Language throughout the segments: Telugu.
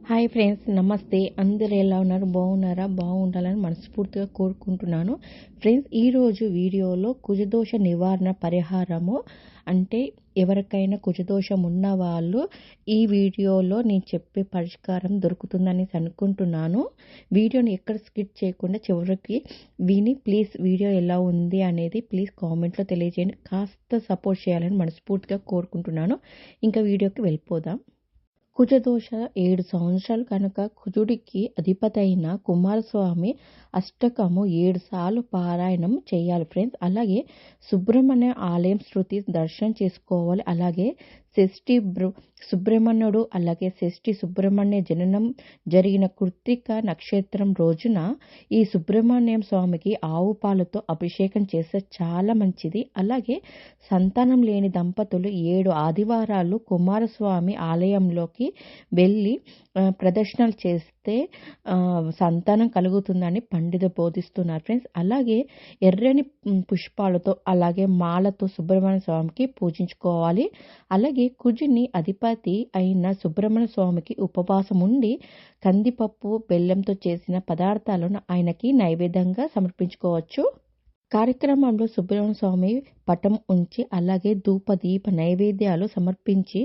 హాయ్ ఫ్రెండ్స్ నమస్తే. అందరు ఎలా ఉన్నారు? బాగున్నారా? బాగుండాలని మనస్ఫూర్తిగా కోరుకుంటున్నాను. ఫ్రెండ్స్ ఈరోజు వీడియోలో కుజదోష నివారణ పరిహారము. అంటే ఎవరికైనా కుజదోషం ఉన్న వాళ్ళు ఈ వీడియోలో నేను చెప్పే పరిష్కారం దొరుకుతుందని అనుకుంటున్నాను. వీడియోని ఎక్కడ స్కిప్ చేయకుండా చివరికి విని ప్లీజ్ వీడియో ఎలా ఉంది అనేది ప్లీజ్ కామెంట్లో తెలియజేయండి. కాస్త సపోర్ట్ చేయాలని మనస్ఫూర్తిగా కోరుకుంటున్నాను. ఇంకా వీడియోకి వెళ్ళిపోదాం. కుజదోష ఏడు సంవత్సరాలు కనుక కుజుడికి అధిపతైన కుమారస్వామి అష్టకము ఏడు సార్లు పారాయణం చేయాలి. ఫ్రెండ్స్ అలాగే సుబ్రహ్మణ్య ఆలయం శృతి దర్శనం చేసుకోవాలి. అలాగే షష్ఠి సుబ్రహ్మణ్యుడు అలాగే షష్ఠి సుబ్రహ్మణ్య జననం జరిగిన కృత్తిక నక్షత్రం రోజున ఈ సుబ్రహ్మణ్యం స్వామికి ఆవు పాలతో అభిషేకం చేస్తే చాలా మంచిది. అలాగే సంతానం లేని దంపతులు ఏడు ఆదివారాలు కుమారస్వామి ఆలయంలోకి వెళ్ళి ప్రదర్శనలు చేస్తే సంతానం కలుగుతుందని పండిత బోధిస్తున్నారు ఫ్రెండ్స్. అలాగే ఎర్రని పుష్పాలతో అలాగే మాలతో సుబ్రహ్మణ్య స్వామికి పూజించుకోవాలి. అలాగే కుజుని అధిపతి అయిన సుబ్రహ్మణ్య స్వామికి ఉపవాసం ఉండి కందిపప్పు బెల్లంతో చేసిన పదార్థాలను ఆయనకి నైవేద్యంగా సమర్పించుకోవచ్చు. కార్యక్రమంలో సుబ్రహ్మణ్య స్వామి పటం ఉంచి అలాగే ధూప దీప నైవేద్యాలు సమర్పించి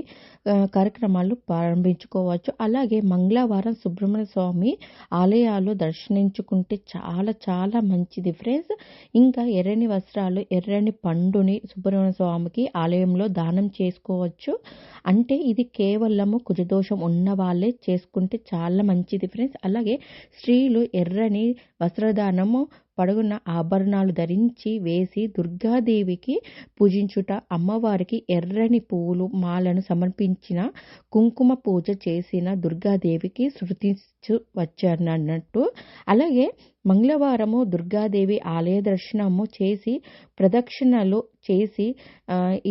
కార్యక్రమాలు ప్రారంభించుకోవచ్చు. అలాగే మంగళవారం సుబ్రహ్మణ్య స్వామి ఆలయాలు దర్శించుకుంటే చాలా చాలా మంచిది ఫ్రెండ్స్. ఇంకా ఎర్రని వస్త్రాలు ఎర్రని పండుని సుబ్రహ్మణ్య స్వామికి ఆలయంలో దానం చేసుకోవచ్చు. అంటే ఇది కేవలము కుజదోషం ఉన్న వాళ్ళే చేసుకుంటే చాలా మంచిది ఫ్రెండ్స్. అలాగే స్త్రీలు ఎర్రని వస్త్రదానము పడుగున ఆభరణాలు ధరించి వేసి దుర్గాదేవికి పూజించుట. అమ్మవారికి ఎర్రని పువ్వులు మాలను సమర్పించిన కుంకుమ పూజ చేసిన దుర్గాదేవికి శృతించు వచ్చారన్నట్టు అలాగే మంగళవారము దుర్గాదేవి ఆలయ దర్శనము చేసి ప్రదక్షిణలు చేసి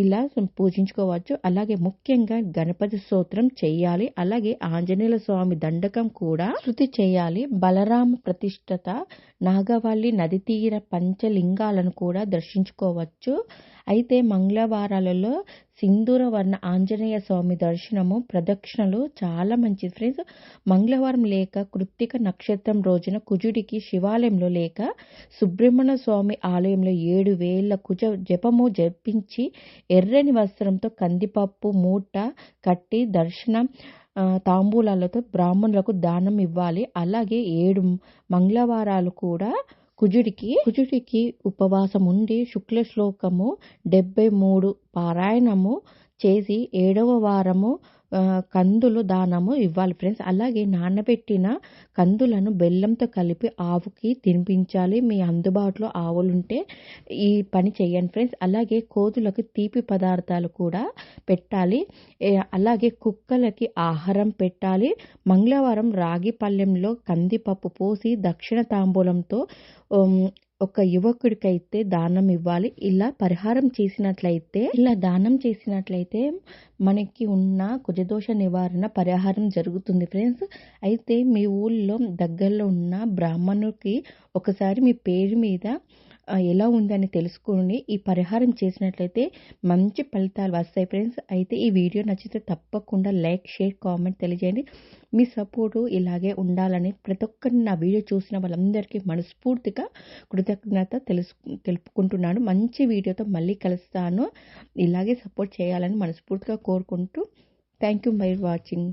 ఇలా పూజించుకోవచ్చు. అలాగే ముఖ్యంగా గణపతి స్తోత్రం చేయాలి. అలాగే ఆంజనేయుల స్వామి దండకం కూడా శృతి చేయాలి. బలరామ ప్రతిష్టత నాగవల్లి నది తీర పంచలింగాలను కూడా దర్శించుకోవచ్చు. అయితే మంగళవారాలలో సింధూర వర్ణ ఆంజనేయ స్వామి దర్శనము ప్రదక్షిణలు చాలా మంచిది. ఫ్రెండ్స్ మంగళవారం లేక కృత్తిక నక్షత్రం రోజున కుజుడికి శివాలయంలో లేక సుబ్రహ్మణ్య స్వామి ఆలయంలో ఏడు వేల కుజ జపము జపించి ఎర్రని వస్త్రంతో కందిపప్పు మూట కట్టి దర్శనం తాంబూలాలతో బ్రాహ్మణులకు దానం ఇవ్వాలి. అలాగే ఏడు మంగళవారాలు కూడా కుజుడికి కుజుడికి ఉపవాసం ఉండి శుక్ల శ్లోకము డెబ్బై మూడు పారాయణము చేసి ఏడవ వారము కందులు దానము ఇవ్వాలి ఫ్రెండ్స్ అలాగే నానబెట్టిన కందులను బెల్లంతో కలిపి ఆవుకి తినిపించాలి. మీ అందుబాటులో ఆవులుంటే ఈ పని చేయండి ఫ్రెండ్స్ అలాగే కోతులకు తీపి పదార్థాలు కూడా పెట్టాలి. అలాగే కుక్కలకి ఆహారం పెట్టాలి. మంగళవారం రాగి పళ్ళెంలో కందిపప్పు పోసి దక్షిణ తాంబూలంతో ఒక యువకుడికైతే దానం ఇవ్వాలి. ఇలా పరిహారం చేసినట్లయితే ఇలా దానం చేసినట్లయితే మనకి ఉన్న కుజదోష నివారణ పరిహారం జరుగుతుంది ఫ్రెండ్స్. అయితే మీ ఊళ్ళో దగ్గరలో ఉన్న బ్రాహ్మణుడికి ఒకసారి మీ పేరు మీద ఎలా ఉందని తెలుసుకొని ఈ పరిహారం చేసినట్లయితే మంచి ఫలితాలు వస్తాయి ఫ్రెండ్స్. అయితే ఈ వీడియో నచ్చితే తప్పకుండా లైక్ షేర్ కామెంట్ తెలియజేయండి. మీ సపోర్టు ఇలాగే ఉండాలని ప్రతి ఒక్కరిని నా వీడియో చూసిన వాళ్ళందరికీ మనస్ఫూర్తిగా కృతజ్ఞత తెలుసు తెలుపుకుంటున్నాను. మంచి వీడియోతో మళ్ళీ కలుస్తాను. ఇలాగే సపోర్ట్ చేయాలని మనస్ఫూర్తిగా కోరుకుంటూ థ్యాంక్ యూ బై వాచింగ్.